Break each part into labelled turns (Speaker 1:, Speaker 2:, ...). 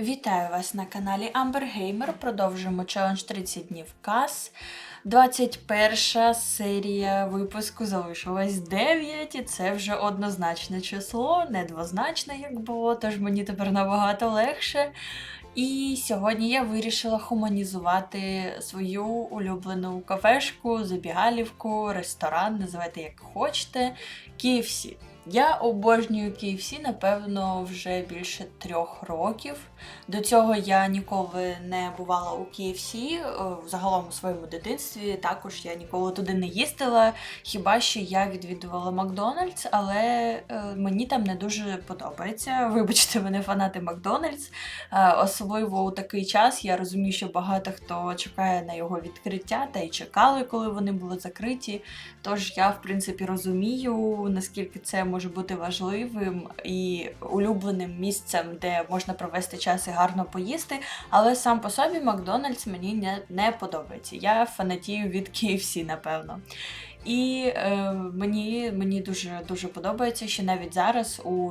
Speaker 1: Вітаю вас на каналі Gamer. Продовжуємо челендж 30 днів кас. 21 серія випуску залишилось 9, і це вже однозначне число, не двозначне, як було, тож мені тепер набагато легше. І сьогодні я вирішила хуманізувати свою улюблену кафешку, забігалівку, ресторан, називайте як хочете, KFC. Я обожнюю KFC, напевно, вже більше трьох років. До цього я ніколи не бувала у KFC, е, загалом у своєму дитинстві. Також я ніколи туди не їздила. Хіба що я відвідувала Макдональдс, але е, мені там не дуже подобається. Вибачте, мене фанати Макдональдс. Е, Особливо у такий час я розумію, що багато хто чекає на його відкриття та й чекали, коли вони були закриті. Тож я, в принципі, розумію, наскільки це може бути важливим і улюбленим місцем, де можна провести час і гарно поїсти. Але сам по собі Макдональдс мені не, не подобається. Я фанатію від KFC, напевно. І е, мені, мені дуже дуже подобається, що навіть зараз у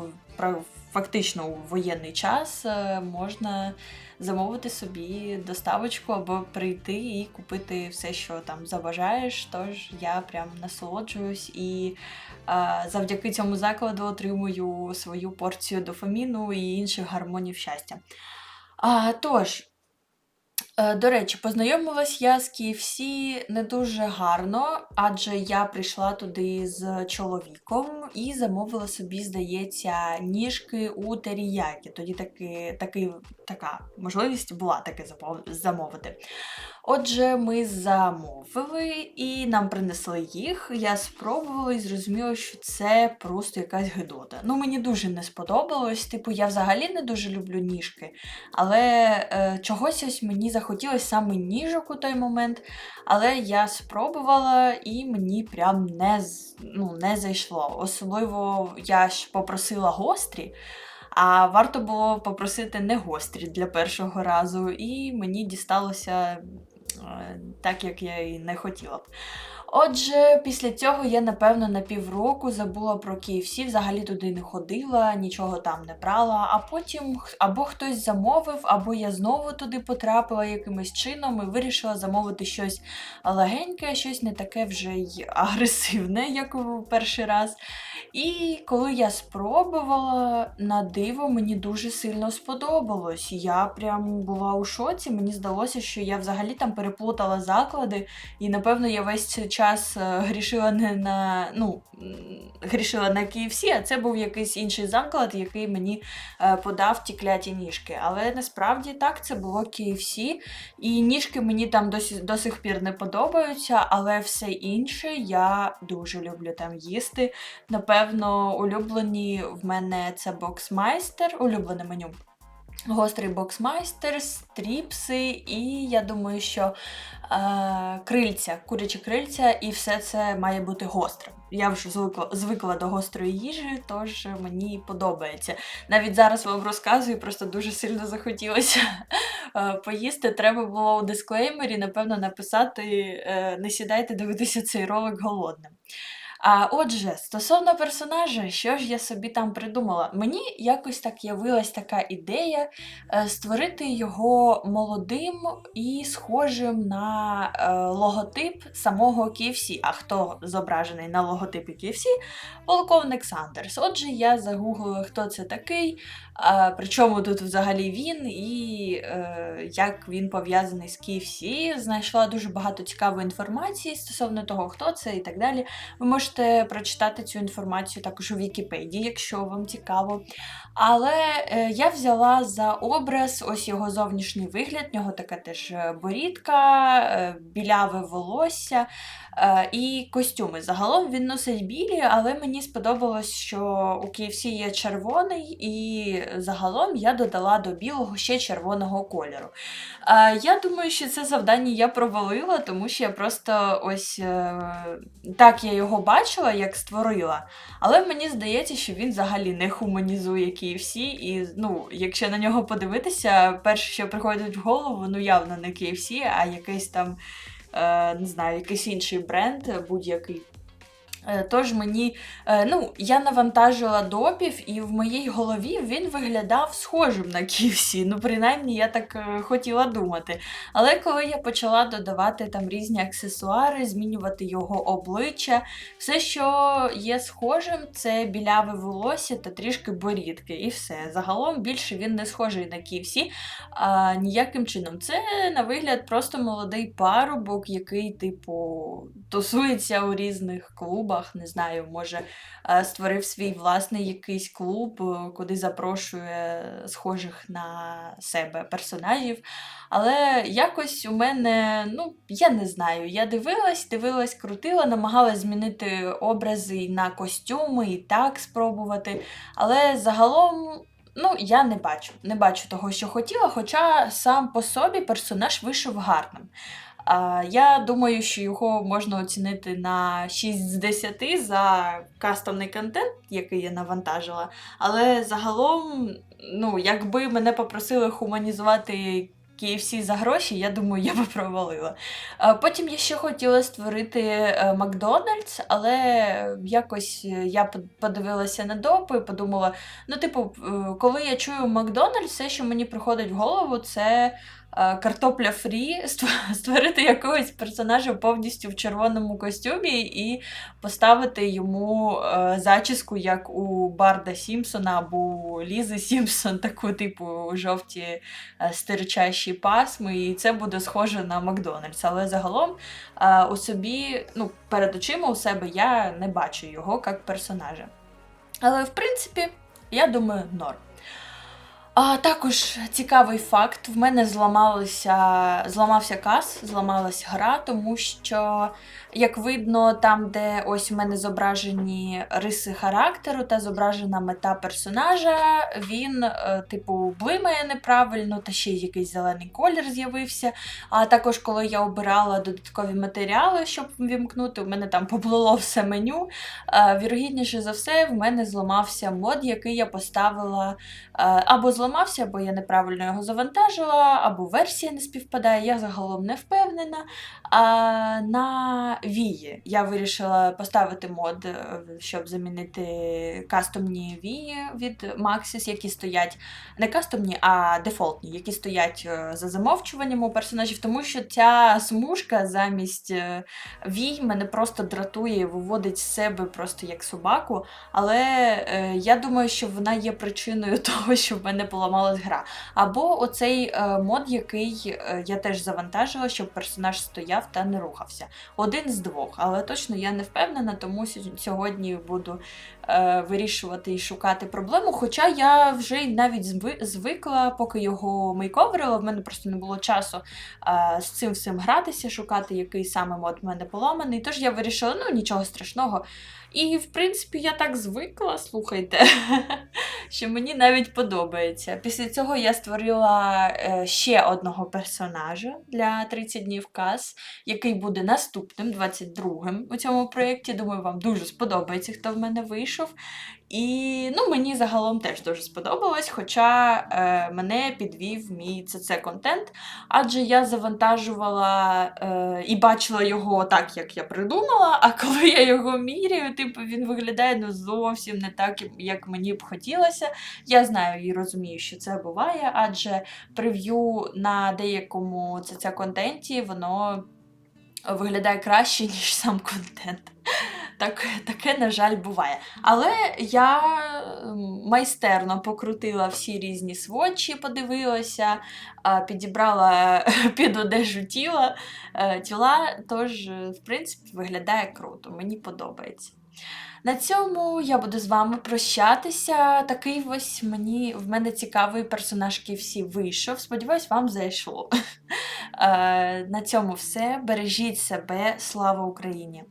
Speaker 1: фактично у воєнний час е, можна замовити собі доставочку або прийти і купити все, що там забажаєш. Тож я прям насолоджуюсь і е, завдяки цьому закладу отримую свою порцію дофаміну і інших гармонів щастя. А, тож, До речі, познайомилась я з KFC не дуже гарно, адже я прийшла туди з чоловіком і замовила собі, здається, ніжки у теріякі. Тоді таки, таки, така можливість була таке замовити. Отже, ми замовили і нам принесли їх. Я спробувала і зрозуміла, що це просто якась гидота. Ну, мені дуже не сподобалось. Типу, я взагалі не дуже люблю ніжки, але е, чогось ось мені захотілося саме ніжок у той момент. Але я спробувала і мені прям не, ну, не зайшло. Особливо я ж попросила гострі. А варто було попросити не гострі для першого разу, і мені дісталося так, як я і не хотіла б. Отже, після цього я, напевно, на півроку забула про KFC, взагалі туди не ходила, нічого там не брала. А потім або хтось замовив, або я знову туди потрапила якимось чином і вирішила замовити щось легеньке, щось не таке вже й агресивне, як у перший раз. І коли я спробувала на диво, мені дуже сильно сподобалось. Я прям була у шоці. Мені здалося, що я взагалі там переплутала заклади, і напевно я весь цей час е, грішила не на ну грішила на KFC, а це був якийсь інший заклад, який мені е, подав ті кляті ніжки. Але насправді так, це було KFC, і ніжки мені там досі, до сих пір не подобаються, але все інше я дуже люблю там їсти. Напевно, улюблені в мене це боксмайстер, улюблене меню. Гострий боксмайстер, стріпси, і я думаю, що е, крильця, курячі крильця, і все це має бути гострим. Я вже звикла, звикла до гострої їжі, тож мені подобається. Навіть зараз вам розказую, просто дуже сильно захотілося е, поїсти. Треба було у дисклеймері, напевно, написати: е, не сідайте дивитися цей ролик голодним. А отже, стосовно персонажа, що ж я собі там придумала? Мені якось так явилась така ідея е, створити його молодим і схожим на е, логотип самого KFC. А хто зображений на логотипі KFC? Полковник Сандерс. Отже, я загуглила, хто це такий, а, причому тут взагалі він і е, як він пов'язаний з KFC. Знайшла дуже багато цікавої інформації стосовно того, хто це і так далі. Ви можете прочитати цю інформацію також у Вікіпедії, якщо вам цікаво. Але е, я взяла за образ ось його зовнішній вигляд, в нього така теж е, борідка, е, біляве волосся і костюми. Загалом він носить білі, але мені сподобалось, що у KFC є червоний, і загалом я додала до білого ще червоного кольору. Е, я думаю, що це завдання я провалила, тому що я просто ось е, так я його бачила, як створила. Але мені здається, що він взагалі не хуманізує KFC, і ну, якщо на нього подивитися, перше, що приходить в голову, ну явно не KFC, а якийсь там, е, не знаю, якийсь інший бренд, будь-який. Е, Тож мені, е, ну, я навантажила допів, і в моїй голові він виглядав схожим на KFC. Ну, принаймні, я так е, хотіла думати. Але коли я почала додавати там різні аксесуари, змінювати його обличчя, все, що є схожим, це біляве волосся та трішки борідки. І все. Загалом більше він не схожий на KFC а, ніяким чином. Це на вигляд просто молодий парубок, який, типу, тусується у різних клубах. Не знаю, може, е, створив свій власний якийсь клуб, е, куди запрошує схожих на себе персонажів. Але якось у мене, ну, я не знаю, я дивилась, дивилась, крутила, намагалась змінити образи на костюми і так спробувати. Але загалом. Ну, я не бачу, не бачу того, що хотіла, хоча сам по собі персонаж вийшов гарним. Я думаю, що його можна оцінити на 6 з 10 за кастомний контент, який я навантажила. Але загалом, ну, якби мене попросили хуманізувати KFC за гроші, я думаю, я би провалила. Потім я ще хотіла створити е, Макдональдс, але якось е, я подивилася на допи подумала: ну, типу, е, коли я чую Макдональдс, все, що мені приходить в голову, це картопля фрі, створити якогось персонажа повністю в червоному костюмі і поставити йому е, зачіску, як у Барда Сімпсона або у Лізи Сімпсон, таку типу жовті е, стирчащі пасми, і це буде схоже на Макдональдс. Але загалом е, у собі, ну, перед очима у себе я не бачу його як персонажа. Але в принципі, я думаю, норм. А також цікавий факт: в мене зламалося, зламався кас, зламалась гра, тому що, як видно, там, де ось у мене зображені риси характеру та зображена мета персонажа, він, е, типу, блимає неправильно, та ще якийсь зелений колір з'явився. А також, коли я обирала додаткові матеріали, щоб вімкнути, у мене там поплило все меню. Е, Вірогідніше за все, в мене зламався мод, який я поставила е, або зламався, або я неправильно його завантажила, або версія не співпадає. Я загалом не впевнена. А на вії я вирішила поставити мод, е, щоб замінити кастомні вії від Maxis, які стоять не кастомні, а дефолтні, які стоять е, за замовчуванням у персонажів, тому що ця смужка замість е, вій мене просто дратує виводить з себе просто як собаку. Але е, я думаю, що вона є причиною того, що в мене поламалась гра. Або оцей е, мод, який е, я теж завантажила, щоб персонаж стояв та не рухався. Один з двох, але точно я не впевнена, тому сьогодні буду е, вирішувати і шукати проблему. Хоча я вже навіть звикла, поки його мейковерила, в мене просто не було часу з цим всім гратися, шукати, який саме мод в мене поламаний. Тож я вирішила, ну нічого страшного. І, в принципі, я так звикла, слухайте, що мені навіть подобається. Після цього я створила е, ще одного персонажа для 30 днів кас, який буде наступним, 22-м у цьому проєкті. Думаю, вам дуже сподобається, хто в мене вийшов. І ну, мені загалом теж дуже сподобалось, хоча е, мене підвів мій CC контент, адже я завантажувала е, і бачила його так, як я придумала. А коли я його міряю, типу він виглядає ну зовсім не так, як мені б хотілося. Я знаю і розумію, що це буває, адже прев'ю на деякому CC контенті воно виглядає краще, ніж сам контент. Так, таке, на жаль, буває. Але я майстерно покрутила всі різні сводчі, подивилася, підібрала під одежу тіла, е, тіла, тож, е, в принципі, виглядає круто, мені подобається. На цьому я буду з вами прощатися. Такий ось мені в мене цікавий персонаж KFC вийшов. Сподіваюсь, вам зайшло. Е, На цьому все. Бережіть себе. Слава Україні!